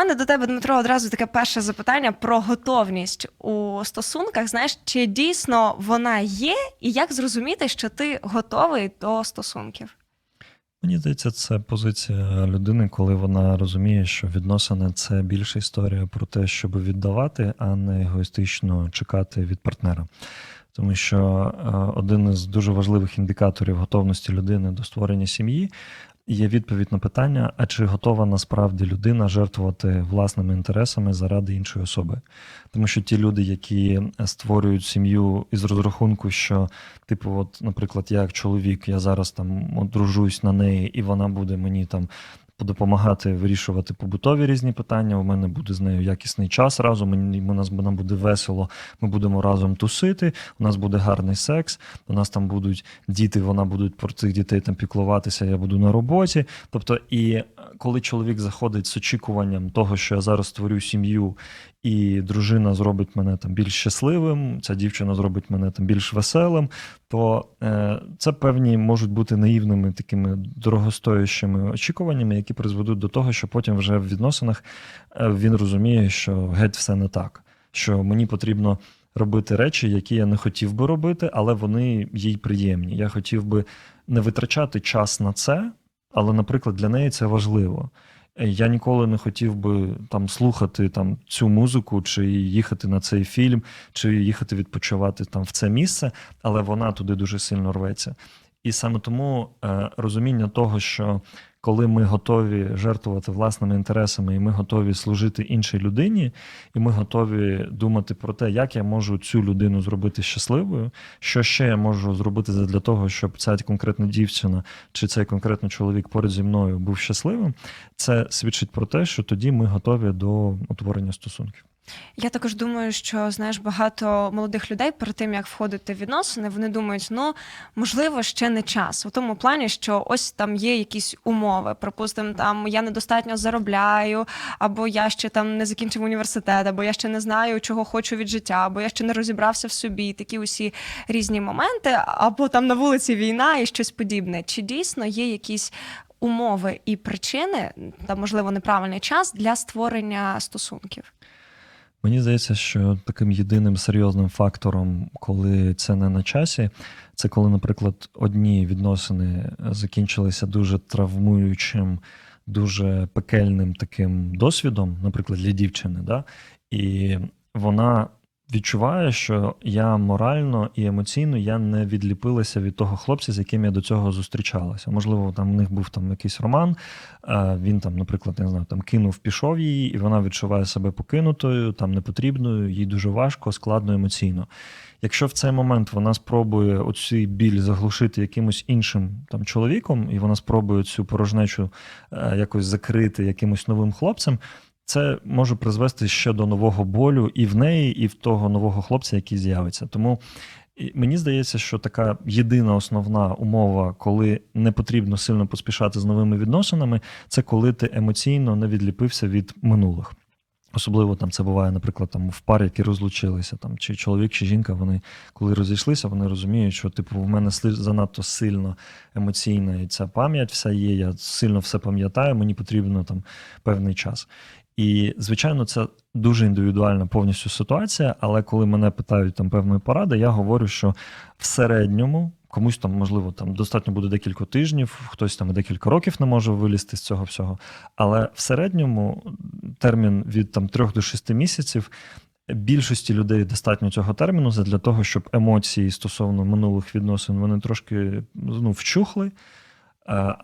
мене до тебе, Дмитро, одразу таке перше запитання про готовність у стосунках. Знаєш, чи дійсно вона є, і як зрозуміти, що ти готовий до стосунків? Мені здається, це позиція людини, коли вона розуміє, що відносини це більше історія про те, щоб віддавати, а не егоїстично чекати від партнера. Тому що е, один із дуже важливих індикаторів готовності людини до створення сім'ї є відповідь на питання: а чи готова насправді людина жертвувати власними інтересами заради іншої особи? Тому що ті люди, які створюють сім'ю із розрахунку, що, типу, от, наприклад, я як чоловік, я зараз там одружуюсь на неї, і вона буде мені там. Допомагати вирішувати побутові різні питання. У мене буде з нею якісний час разом. Мені нас нам буде весело. Ми будемо разом тусити. У нас буде гарний секс. У нас там будуть діти. Вона будуть про цих дітей там піклуватися. Я буду на роботі. Тобто, і коли чоловік заходить з очікуванням того, що я зараз створю сім'ю, і дружина зробить мене там більш щасливим, ця дівчина зробить мене там більш веселим, то е, це певні можуть бути наївними такими дорогостоящими очікуваннями, які призведуть до того, що потім вже в відносинах е, він розуміє, що геть все не так, що мені потрібно. Робити речі, які я не хотів би робити, але вони їй приємні. Я хотів би не витрачати час на це, але, наприклад, для неї це важливо. Я ніколи не хотів би там слухати там цю музику, чи їхати на цей фільм, чи їхати відпочивати там в це місце, але вона туди дуже сильно рветься. І саме тому е, розуміння того, що коли ми готові жертвувати власними інтересами, і ми готові служити іншій людині, і ми готові думати про те, як я можу цю людину зробити щасливою, що ще я можу зробити для того, щоб ця конкретна дівчина чи цей конкретний чоловік поряд зі мною був щасливим, це свідчить про те, що тоді ми готові до утворення стосунків. Я також думаю, що знаєш багато молодих людей перед тим як входити в відносини, вони думають, ну можливо, ще не час. У тому плані, що ось там є якісь умови. Припустимо, там я недостатньо заробляю, або я ще там не закінчив університет, або я ще не знаю, чого хочу від життя, або я ще не розібрався в собі. Такі усі різні моменти, або там на вулиці війна і щось подібне. Чи дійсно є якісь умови і причини, та можливо неправильний час для створення стосунків? Мені здається, що таким єдиним серйозним фактором, коли це не на часі, це коли, наприклад, одні відносини закінчилися дуже травмуючим, дуже пекельним таким досвідом, наприклад, для дівчини, да? і вона відчуває, що я морально і емоційно я не відліпилася від того хлопця, з яким я до цього зустрічалася. Можливо, там у них був там якийсь роман. Він там, наприклад, не знаю, там кинув, пішов її, і вона відчуває себе покинутою, там непотрібною, їй дуже важко, складно емоційно. Якщо в цей момент вона спробує оцей біль заглушити якимось іншим там чоловіком, і вона спробує цю порожнечу е, якось закрити якимось новим хлопцем, це може призвести ще до нового болю і в неї, і в того нового хлопця, який з'явиться. Тому мені здається, що така єдина основна умова, коли не потрібно сильно поспішати з новими відносинами, це коли ти емоційно не відліпився від минулих. Особливо там це буває, наприклад, там в парі, які розлучилися, там чи чоловік, чи жінка, вони коли розійшлися, вони розуміють, що типу в мене занадто сильно емоційна і ця пам'ять вся є. Я сильно все пам'ятаю, мені потрібно там певний час. І, звичайно, це дуже індивідуальна повністю ситуація. Але коли мене питають там певної поради, я говорю, що в середньому комусь там, можливо, там достатньо буде декілька тижнів, хтось там декілька років не може вилізти з цього всього. Але в середньому термін від там трьох до шести місяців. Більшості людей достатньо цього терміну для того, щоб емоції стосовно минулих відносин вони трошки ну, вчухли,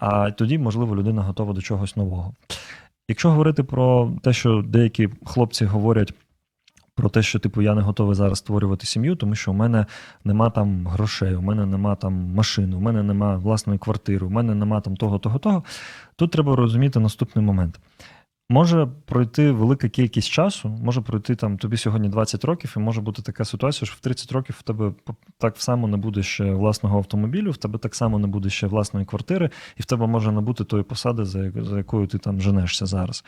а тоді, можливо, людина готова до чогось нового. Якщо говорити про те, що деякі хлопці говорять про те, що типу я не готовий зараз створювати сім'ю, тому що у мене нема там грошей, у мене нема там машини, у мене нема власної квартири, у мене нема там того, того, того. Тут треба розуміти наступний момент. Може пройти велика кількість часу, може пройти там тобі сьогодні 20 років, і може бути така ситуація, що в 30 років в тебе так само не буде ще власного автомобілю, в тебе так само не буде ще власної квартири, і в тебе може не бути тої посади, за якою ти там женешся зараз.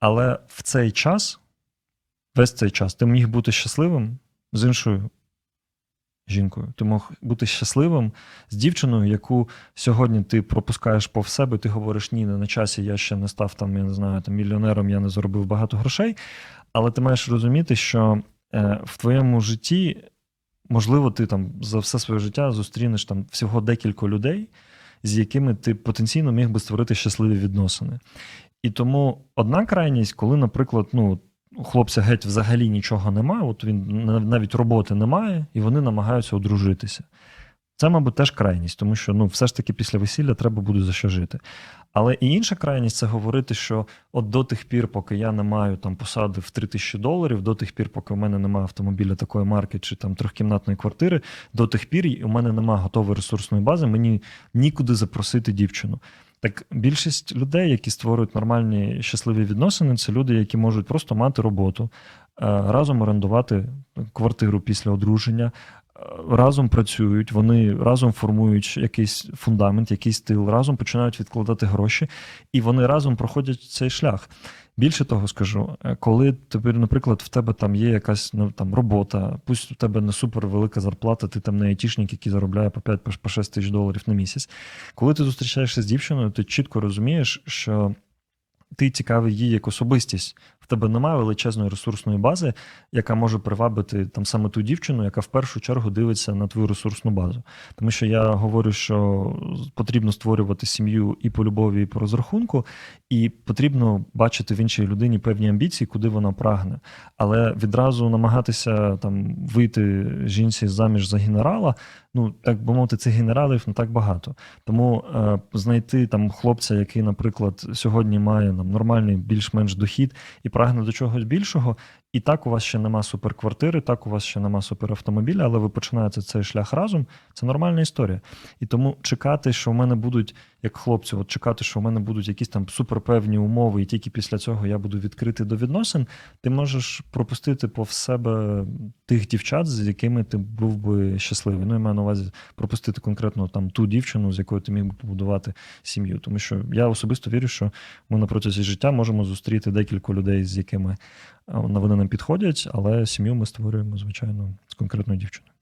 Але в цей час, весь цей час, ти міг бути щасливим з іншою жінкою. Ти мог бути щасливим з дівчиною, яку сьогодні ти пропускаєш повз себе, ти говориш, ні, не на часі, я ще не став там, я не знаю, там мільйонером, я не заробив багато грошей. Але ти маєш розуміти, що е, в твоєму житті, можливо, ти там за все своє життя зустрінеш там всього декілька людей, з якими ти потенційно міг би створити щасливі відносини. І тому одна крайність, коли, наприклад, ну, у хлопця геть взагалі нічого немає, от він навіть роботи немає, і вони намагаються одружитися. Це, мабуть, теж крайність, тому що ну, все ж таки після весілля треба буде за що жити. Але і інша крайність це говорити, що от до тих пір, поки я не маю там посади в 3 тисячі доларів, до тих пір, поки у мене немає автомобіля такої марки чи там трьохкімнатної квартири, до тих пір у мене немає готової ресурсної бази, мені нікуди запросити дівчину. Так більшість людей, які створюють нормальні щасливі відносини, це люди, які можуть просто мати роботу, е, разом орендувати квартиру після одруження, е, разом працюють, вони разом формують якийсь фундамент, якийсь тил, разом починають відкладати гроші, і вони разом проходять цей шлях. Більше того скажу, е, коли тобі, наприклад, в тебе там є якась ну, там робота, пусть у тебе не супер велика зарплата, ти там не айтішник, який заробляє по 5 по 6 тисяч доларів на місяць. Коли ти зустрічаєшся з дівчиною, ти чітко розумієш, що ти цікавий їй як особистість. Тебе немає величезної ресурсної бази, яка може привабити там саме ту дівчину, яка в першу чергу дивиться на твою ресурсну базу. Тому що я говорю, що потрібно створювати сім'ю і по любові, і по розрахунку, і потрібно бачити в іншій людині певні амбіції, куди вона прагне. Але відразу намагатися там вийти жінці заміж за генерала. Ну, так би мовити, цих генералів не так багато. Тому е, знайти там хлопця, який, наприклад, сьогодні має там, нормальний більш-менш дохід і прагне до чогось більшого, і так у вас ще нема суперквартири, так у вас ще нема суперавтомобіля, але ви починаєте цей шлях разом. Це нормальна історія. І тому чекати, що в мене будуть, як хлопці, от чекати, що в мене будуть якісь там суперпевні умови, і тільки після цього я буду відкритий до відносин, ти можеш пропустити повз себе тих дівчат, з якими ти був би щасливий. Ну, я маю на увазі пропустити конкретно там ту дівчину, з якою ти міг би побудувати сім'ю. Тому що я особисто вірю, що ми на протязі життя можемо зустріти декілька людей, з якими вони нам підходять, але сім'ю ми створюємо, звичайно, з конкретною дівчиною.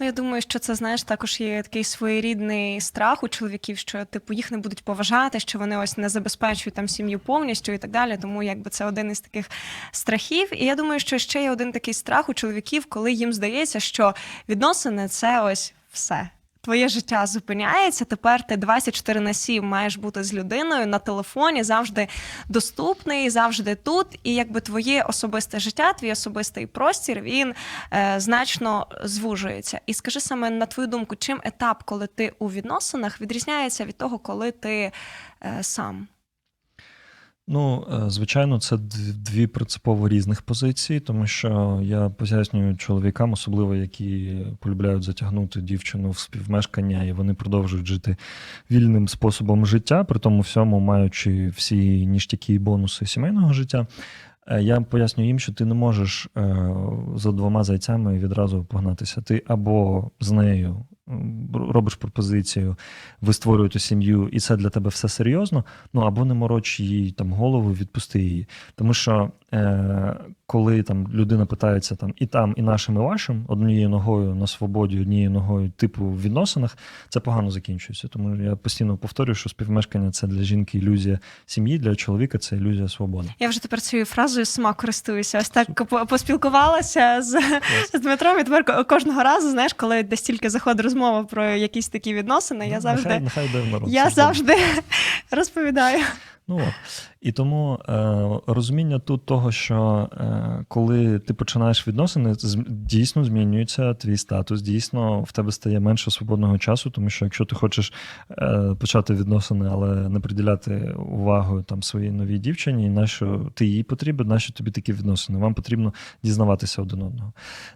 Ну, я думаю, що це знаєш, також є такий своєрідний страх у чоловіків, що типу їх не будуть поважати, що вони ось не забезпечують там сім'ю повністю і так далі. Тому якби це один із таких страхів. І я думаю, що ще є один такий страх у чоловіків, коли їм здається, що відносини це ось все. Твоє життя зупиняється. Тепер ти 24 на 7 маєш бути з людиною на телефоні, завжди доступний, завжди тут. І якби твоє особисте життя, твій особистий простір, він е, значно звужується. І скажи саме на твою думку, чим етап, коли ти у відносинах, відрізняється від того, коли ти е, сам? Ну, е, звичайно, це дві принципово різних позиції, тому що я пояснюю чоловікам, особливо які полюбляють затягнути дівчину в співмешкання, і вони продовжують жити вільним способом життя, при тому всьому маючи всі ніштяки і бонуси сімейного життя. Е, Я пояснюю їм, що ти не можеш е, за двома зайцями відразу погнатися. Ти або з нею робиш пропозицію, ви створюєте сім'ю, і це для тебе все серйозно. Ну або не мороч їй там голову, відпусти її. Тому що е, коли там людина питається там і там, і нашим, і вашим, однією ногою на свободі, однією ногою, типу в відносинах, це погано закінчується. Тому я постійно повторюю, що співмешкання це для жінки ілюзія сім'ї, для чоловіка це ілюзія свободи. Я вже тепер цією фразою сама користуюся. Ось так по- поспілкувалася з, з Дмитром. І тепер кожного разу, знаєш, коли десь тільки заходить розмова про якісь такі відносини, я завжди, нехай, нехай я завжди розповідаю. Ну от. І тому е, розуміння тут того, що е, коли ти починаєш відносини, дійсно змінюється твій статус, дійсно в тебе стає менше свободного часу, тому що якщо ти хочеш е, почати відносини, але не приділяти увагу там своїй новій дівчині, нащо ти їй потрібен, нащо тобі такі відносини? Вам потрібно дізнаватися один одного.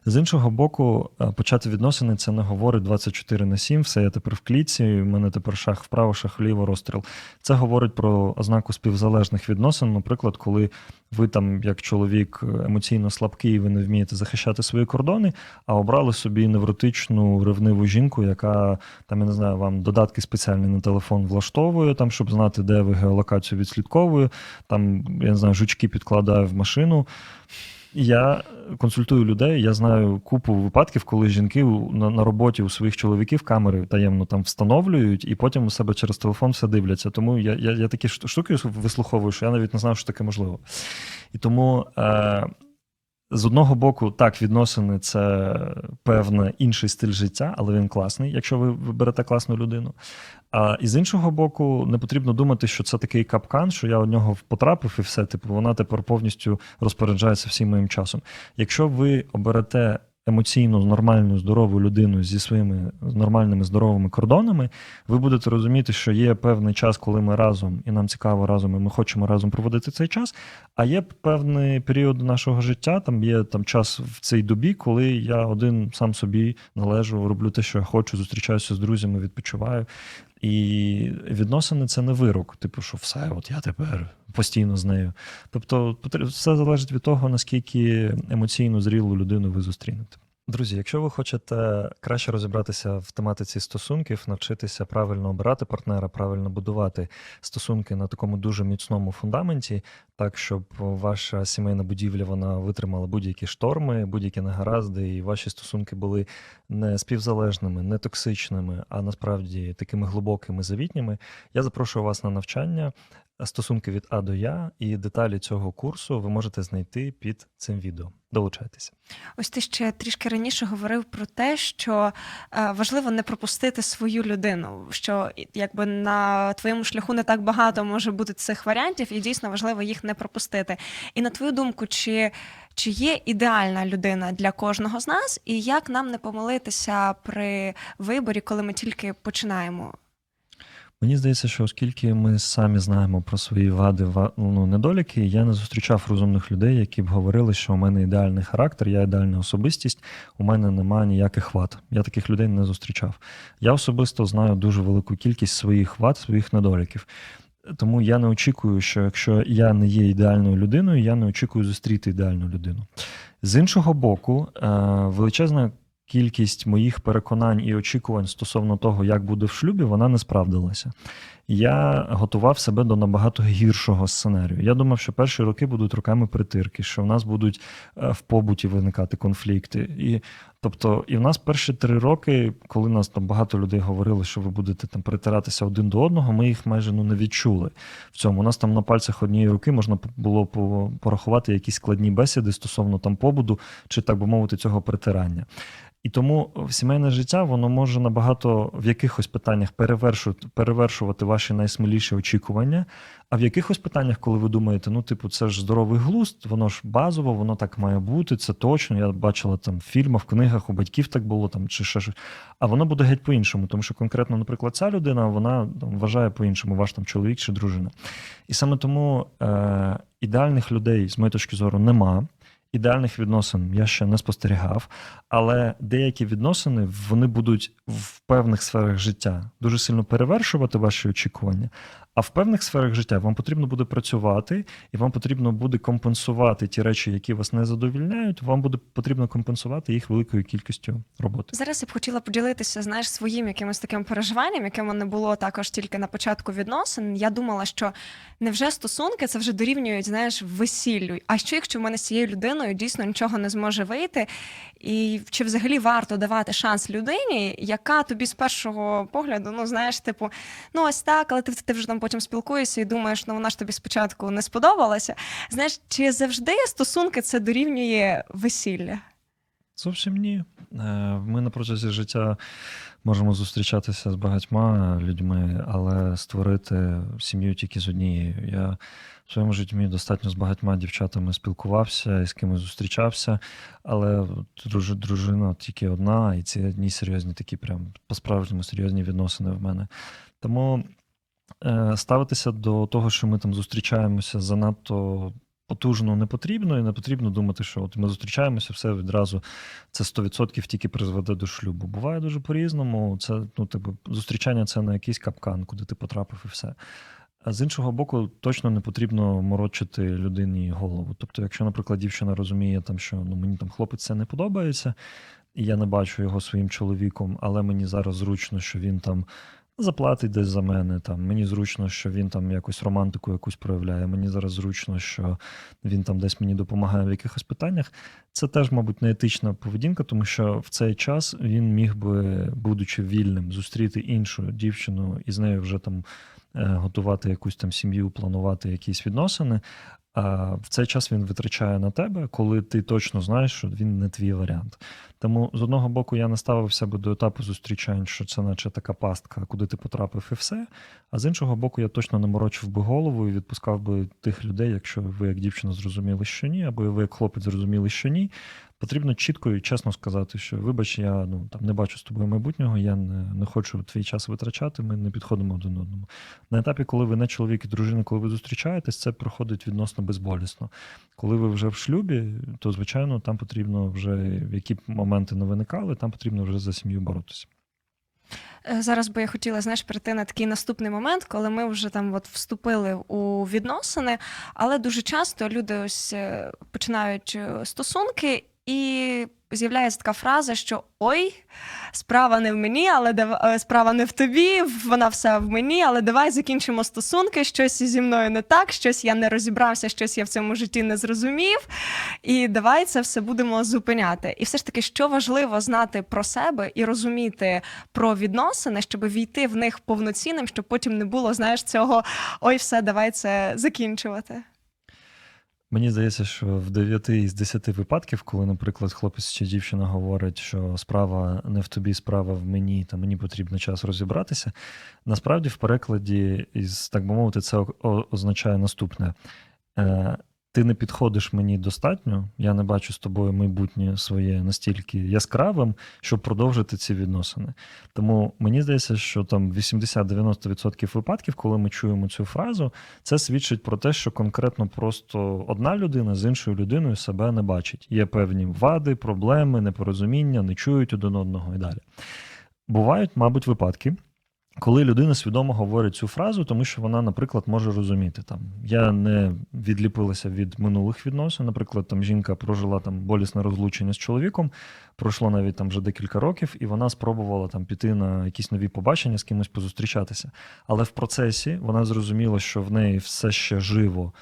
З іншого боку, е, почати відносини це не говорить 24 на 7, все я тепер в клітці, в мене тепер шах вправо, шах вліво, розстріл. Це говорить про ознаку співзалежних відносин. Наприклад, коли ви там, як чоловік, емоційно слабкий, ви не вмієте захищати свої кордони, а обрали собі невротичну ревниву жінку, яка там, я не знаю, вам додатки спеціальні на телефон влаштовує, там, щоб знати, де ви геолокацію відслідковує, там, я не знаю, жучки підкладає в машину. Я консультую людей. Я знаю купу випадків, коли жінки на, на роботі у своїх чоловіків камери таємно там встановлюють, і потім у себе через телефон все дивляться. Тому я, я, я такі штуки вислуховую, що я навіть не знав, що таке можливо. І тому. Е, з одного боку, так, відносини це певний інший стиль життя, але він класний, якщо ви берете класну людину. А і з іншого боку, не потрібно думати, що це такий капкан, що я в нього потрапив, і все, типу, вона тепер повністю розпоряджається всім моїм часом. Якщо ви оберете емоційно нормальну, здорову людину зі своїми нормальними здоровими кордонами, ви будете розуміти, що є певний час, коли ми разом, і нам цікаво разом, і ми хочемо разом проводити цей час. А є певний період нашого життя, там є там час в цій добі, коли я один сам собі належу, роблю те, що я хочу, зустрічаюся з друзями, відпочиваю. І відносини це не вирок, типу, що все, от я тепер постійно з нею. Тобто, все залежить від того, наскільки емоційно зрілу людину ви зустрінете. Друзі, якщо ви хочете краще розібратися в тематиці стосунків, навчитися правильно обирати партнера, правильно будувати стосунки на такому дуже міцному фундаменті, так щоб ваша сімейна будівля вона витримала будь-які шторми, будь-які негаразди, і ваші стосунки були не співзалежними, не токсичними, а насправді такими глибокими, завітніми. Я запрошую вас на навчання стосунки від А до Я, і деталі цього курсу ви можете знайти під цим відео. Долучайтеся. Ось ти ще трішки раніше говорив про те, що е, важливо не пропустити свою людину, що якби на твоєму шляху не так багато може бути цих варіантів, і дійсно важливо їх не пропустити. І на твою думку, чи, чи є ідеальна людина для кожного з нас, і як нам не помилитися при виборі, коли ми тільки починаємо? Мені здається, що оскільки ми самі знаємо про свої вади, ну, недоліки, я не зустрічав розумних людей, які б говорили, що у мене ідеальний характер, я ідеальна особистість, у мене немає ніяких вад. Я таких людей не зустрічав. Я особисто знаю дуже велику кількість своїх вад, своїх недоліків. Тому я не очікую, що якщо я не є ідеальною людиною, я не очікую зустріти ідеальну людину. З іншого боку, е, величезна кількість моїх переконань і очікувань стосовно того, як буде в шлюбі, вона не справдилася. Я готував себе до набагато гіршого сценарію. Я думав, що перші роки будуть роками притирки, що в нас будуть е, в побуті виникати конфлікти. І тобто, і в нас перші три роки, коли нас там багато людей говорили, що ви будете там притиратися один до одного, ми їх майже ну не відчули в цьому. У нас там на пальцях однієї руки можна було порахувати якісь складні бесіди стосовно там побуду, чи так би мовити, цього притирання. І тому сімейне життя воно може набагато в якихось питаннях перевершувати, перевершувати ваші найсміліші очікування. А в якихось питаннях, коли ви думаєте, ну, типу, це ж здоровий глузд, воно ж базово, воно так має бути, це точно. Я бачила там в фільмах, в книгах, у батьків так було там чи ще щось. А воно буде геть по-іншому, тому що конкретно, наприклад, ця людина вона там, вважає по-іншому, ваш там чоловік чи дружина. І саме тому е, ідеальних людей, з моєї точки зору, нема. Ідеальних відносин я ще не спостерігав, але деякі відносини вони будуть в певних сферах життя дуже сильно перевершувати ваші очікування. А в певних сферах життя вам потрібно буде працювати, і вам потрібно буде компенсувати ті речі, які вас не задовільняють. Вам буде потрібно компенсувати їх великою кількістю роботи. Зараз я б хотіла поділитися, знаєш, своїм якимось таким переживанням, яке мене було також тільки на початку відносин. Я думала, що невже стосунки це вже дорівнюють, знаєш, весіллю. А що якщо в мене з цією людиною дійсно нічого не зможе вийти? І чи взагалі варто давати шанс людині, яка тобі з першого погляду, ну знаєш, типу, ну ось так, але ти, ти вже там потім спілкуєшся і думаєш, ну вона ж тобі спочатку не сподобалася. Знаєш, чи завжди стосунки це дорівнює весілля? Зовсім ні. Е, Ми на протязі життя можемо зустрічатися з багатьма людьми, але створити сім'ю тільки з однією. Я в своєму житті достатньо з багатьма дівчатами спілкувався і з кимось зустрічався, але дружина тільки одна, і ці одні серйозні такі, прям по-справжньому серйозні відносини в мене. Тому ставитися до того, що ми там зустрічаємося занадто потужно не потрібно, і не потрібно думати, що от ми зустрічаємося, все відразу це 100% тільки призведе до шлюбу. Буває дуже по-різному. Це ну, типу, зустрічання це не якийсь капкан, куди ти потрапив і все. А з іншого боку, точно не потрібно морочити людині голову. Тобто, якщо, наприклад, дівчина розуміє, там, що ну, мені там хлопець це не подобається, і я не бачу його своїм чоловіком, але мені зараз зручно, що він там заплатить десь за мене. Там мені зручно, що він там якусь романтику якусь проявляє. Мені зараз зручно, що він там десь мені допомагає в якихось питаннях. Це теж, мабуть, неетична поведінка, тому що в цей час він міг би, будучи вільним, зустріти іншу дівчину і з нею вже там готувати якусь там сім'ю, планувати якісь відносини. А в цей час він витрачає на тебе, коли ти точно знаєш, що він не твій варіант. Тому з одного боку я не ставив себе до етапу зустрічань, що це наче така пастка, куди ти потрапив і все. А з іншого боку, я точно не морочив би голову і відпускав би тих людей, якщо ви як дівчина зрозуміли, що ні, або ви як хлопець зрозуміли, що ні. Потрібно чітко і чесно сказати, що вибач, я ну там не бачу з тобою майбутнього, я не, не хочу твій час витрачати, ми не підходимо один одному. На етапі, коли ви не чоловік і дружина, коли ви зустрічаєтесь, це проходить відносно безболісно. Коли ви вже в шлюбі, то звичайно там потрібно вже які б моменти не виникали, там потрібно вже за сім'ю боротися. Е, Зараз би я хотіла знаєш перейти на такий наступний момент, коли ми вже там от вступили у відносини, але дуже часто люди ось е, починають е, стосунки. І з'являється така фраза, що ой, справа не в мені, але дав- е, справа не в тобі, вона все в мені, але давай закінчимо стосунки. Щось зі мною не так, щось я не розібрався, щось я в цьому житті не зрозумів. І давай це все будемо зупиняти. І все ж таки, що важливо знати про себе і розуміти про відносини, щоб війти в них повноцінним, щоб потім не було, знаєш, цього ой, все, давай це закінчувати. Мені здається, що в 9 із 10 випадків, коли, наприклад, хлопець чи дівчина говорить, що справа не в тобі, справа в мені, та мені потрібно час розібратися. Насправді, в перекладі, із так би мовити, це означає наступне: Е, ти не підходиш мені достатньо, я не бачу з тобою майбутнє своє настільки яскравим, щоб продовжити ці відносини. Тому мені здається, що там 80-90% випадків, коли ми чуємо цю фразу, це свідчить про те, що конкретно просто одна людина з іншою людиною себе не бачить. Є певні вади, проблеми, непорозуміння, не чують один одного і далі. Бувають, мабуть, випадки. Коли людина свідомо говорить цю фразу, тому що вона, наприклад, може розуміти там я не відліпилася від минулих відносин. Наприклад, там жінка прожила там болісне розлучення з чоловіком, пройшло навіть там вже декілька років, і вона спробувала там піти на якісь нові побачення з кимось позустрічатися. Але в процесі вона зрозуміла, що в неї все ще живо.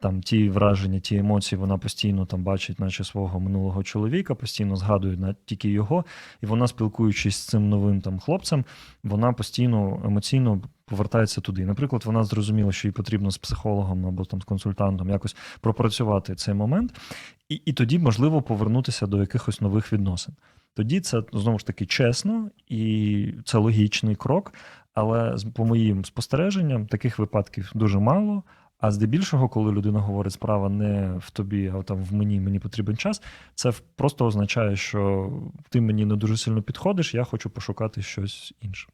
Там ті враження, ті емоції вона постійно там бачить, наче свого минулого чоловіка, постійно згадує на тільки його, і вона, спілкуючись з цим новим там хлопцем, вона постійно емоційно повертається туди. Наприклад, вона зрозуміла, що їй потрібно з психологом або там з консультантом якось пропрацювати цей момент, і, і тоді можливо повернутися до якихось нових відносин. Тоді це знову ж таки чесно і це логічний крок. Але по моїм спостереженням таких випадків дуже мало. А здебільшого, коли людина говорить, справа не в тобі, а там в мені, мені потрібен час, це просто означає, що ти мені не дуже сильно підходиш, я хочу пошукати щось інше.